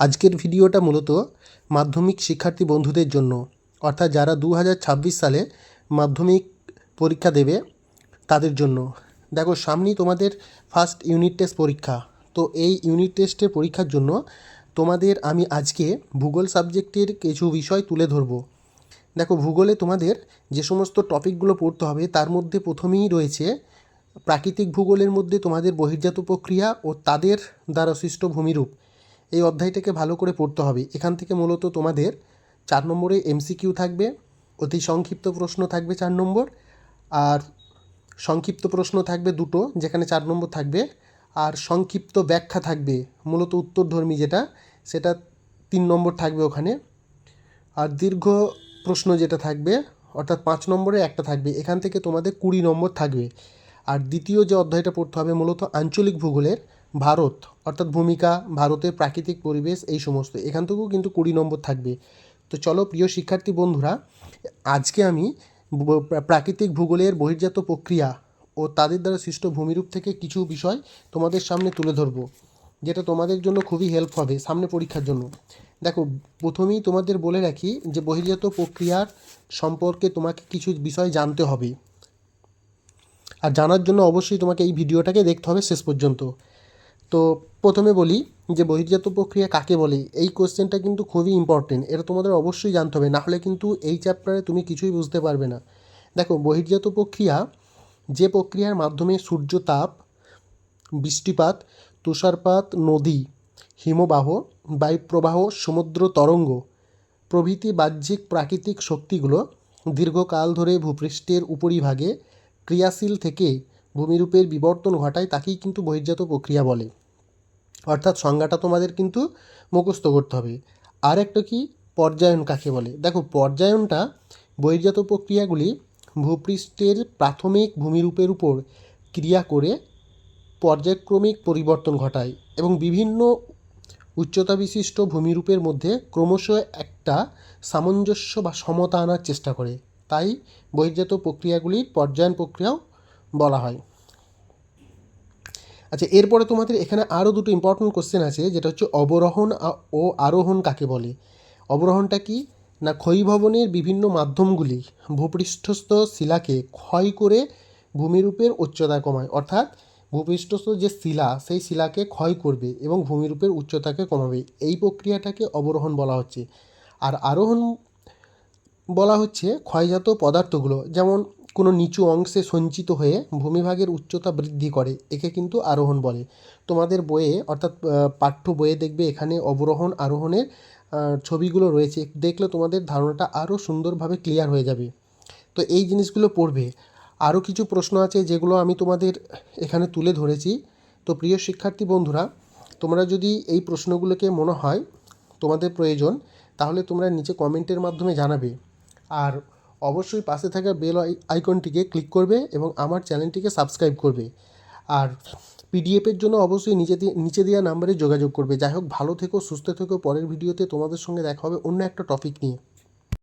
আজকের ভিডিওটা মূলত মাধ্যমিক শিক্ষার্থী বন্ধুদের জন্য, অর্থাৎ যারা দু হাজার ছাব্বিশ সালে মাধ্যমিক পরীক্ষা দেবে তাদের জন্য। দেখো সামনেই তোমাদের ফার্স্ট ইউনিট টেস্ট পরীক্ষা। তো এই ইউনিট টেস্টের পরীক্ষার জন্য তোমাদের আমি আজকে ভূগোল সাবজেক্টের কিছু বিষয় তুলে ধরবো। দেখো, ভূগোলে তোমাদের যে সমস্ত টপিকগুলো পড়তে হবে, তার মধ্যে প্রথমেই রয়েছে প্রাকৃতিক ভূগোলের মধ্যে তোমাদের বহির্জাত প্রক্রিয়া ও তাদের দ্বারা সৃষ্ট ভূমিরূপ। এই অধ্যায়টাকে ভালো করে পড়তে হবে। এখান থেকে মূলত তোমাদের চার নম্বরে এমসিকিউ থাকবে, অতি সংক্ষিপ্ত প্রশ্ন থাকবে চার নম্বর, আর সংক্ষিপ্ত প্রশ্ন থাকবে দুটো, যেখানে চার নম্বর থাকবে, আর সংক্ষিপ্ত ব্যাখ্যা থাকবে, মূলত উত্তরধর্মী যেটা, সেটা তিন নম্বর থাকবে ওখানে। আর দীর্ঘ প্রশ্ন যেটা থাকবে, অর্থাৎ পাঁচ নম্বরে একটা থাকবে, এখান থেকে তোমাদের কুড়ি নম্বর থাকবে। আর দ্বিতীয় যে অধ্যায়টা পড়তে হবে, মূলত আঞ্চলিক ভূগোলের ভারত, অর্থাৎ ভূমিকা, ভারতের প্রাকৃতিক পরিবেশ, এই সমস্ত। এখান থেকেও কিন্তু কুড়ি নম্বর থাকবে। তো চলো, প্রিয় শিক্ষার্থী বন্ধুরা, আজকে আমি প্রাকৃতিক ভূগোলের বহির্জাত প্রক্রিয়া ও তাদের দ্বারা সৃষ্ট ভূমিরূপ থেকে কিছু বিষয় তোমাদের সামনে তুলে ধরবো, যেটা তোমাদের জন্য খুবই হেল্প হবে সামনে পরীক্ষার জন্য। দেখো, প্রথমেই তোমাদের বলে রাখি যে বহির্জাত প্রক্রিয়ার সম্পর্কে তোমাকে কিছু বিষয় জানতে হবে। আর জানার জন্য অবশ্যই তোমাকে এই ভিডিওটাকে দেখতে হবে শেষ পর্যন্ত। তো প্রথমে বলি যে বহির্জাত প্রক্রিয়া কাকে বলে? এই কোশ্চেনটা কিন্তু খুবই ইম্পর্টেন্ট এটা তোমাদের অবশ্যই জানতে হবে, নাহলে কিন্তু এই চ্যাপ্টারে তুমি কিছুই বুঝতে পারবে না। দেখো, বহির্জাত প্রক্রিয়া যে প্রক্রিয়ার মাধ্যমে সূর্য তাপ বৃষ্টিপাত, তুষারপাত, নদী, হিমবাহ, বায়ুপ্রবাহ, সমুদ্র তরঙ্গ, প্রভৃতি বাহ্যিক প্রাকৃতিক শক্তিগুলো দীর্ঘকাল ধরে ভূপৃষ্ঠের উপরিভাগে ক্রিয়াশীল থেকে ভূমিরূপের বিবর্তন ঘটায় তাকেই কিন্তু বহির্জাত প্রক্রিয়া বলে। অর্থাৎ সংজ্ঞাটা তোমাদের কিন্তু মুখস্থ করতে হবে। আর একটা কি? পর্যায়ন কাকে বলে? দেখো, পর্যায়নটা বহির্জাত প্রক্রিয়াগুলি ভূপৃষ্ঠের প্রাথমিক ভূমিরূপের উপর ক্রিয়া করে পর্যায়ক্রমিক পরিবর্তন ঘটায় এবং বিভিন্ন উচ্চতা বিশিষ্ট ভূমিরূপের মধ্যে ক্রমশ একটা সামঞ্জস্য বা সমতা আনার চেষ্টা করে। তাই বহির্জাত প্রক্রিয়াগুলির পর্যায়ন প্রক্রিয়াও বলা হয়। আচ্ছা এরপরে তোমাদের এখানে আরও দুটো ইম্পর্টেন্ট কোশ্চেন আছে, যেটা হচ্ছে অবরোহণ ও আরোহণ কাকে বলে? অবরোহণটা কি? না ক্ষয়ীভবনের বিভিন্ন মাধ্যমগুলি ভূপৃষ্ঠস্থ শিলাকে ক্ষয় করে ভূমিরূপের উচ্চতা কমায়? অর্থাৎ ভূপৃষ্ঠস্থ যে শিলা, সেই শিলাকে ক্ষয় করবে এবং ভূমিরূপের উচ্চতাকে কমাবে। এই প্রক্রিয়াটাকে অবরোহণ বলা হচ্ছে। আর আরোহণ বলা হচ্ছে ক্ষয়জাত পদার্থগুলো, যেমন কোনো নিচু অংশে সঞ্চিত হয়ে ভূমিভাগের উচ্চতা বৃদ্ধি করে, একে কিন্তু আরোহণ বলে। তোমাদের বইয়ে, অর্থাৎ পাঠ্য বইয়ে দেখবে এখানে অবরোহণ, আরোহণের ছবিগুলো রয়েছে। দেখলে তোমাদের ধারণাটা আরও সুন্দরভাবে ক্লিয়ার হয়ে যাবে। তো এই জিনিসগুলো পড়বে। আরও কিছু প্রশ্ন আছে যেগুলো আমি তোমাদের এখানে তুলে ধরেছি। তো প্রিয় শিক্ষার্থী বন্ধুরা, তোমরা যদি এই প্রশ্নগুলোকে মনে হয় তোমাদের প্রয়োজন, তাহলে তোমরা নিচে কমেন্টের মাধ্যমে জানাবে। আর অবশ্যই পাশে থাকা বেল আই- আইকনটিকে ক্লিক করবে এবং আমার চ্যানেলটিকে সাবস্ক্রাইব করবে। আর পিডিএফের জন্য অবশ্যই নিচে নিচে দেওয়া নাম্বারে যোগাযোগ করবে। যাই হোক, ভালো থেকো, সুস্থ থেকো। পরের ভিডিওতে তোমাদের সঙ্গে দেখা হবে অন্য একটা টপিক নিয়ে।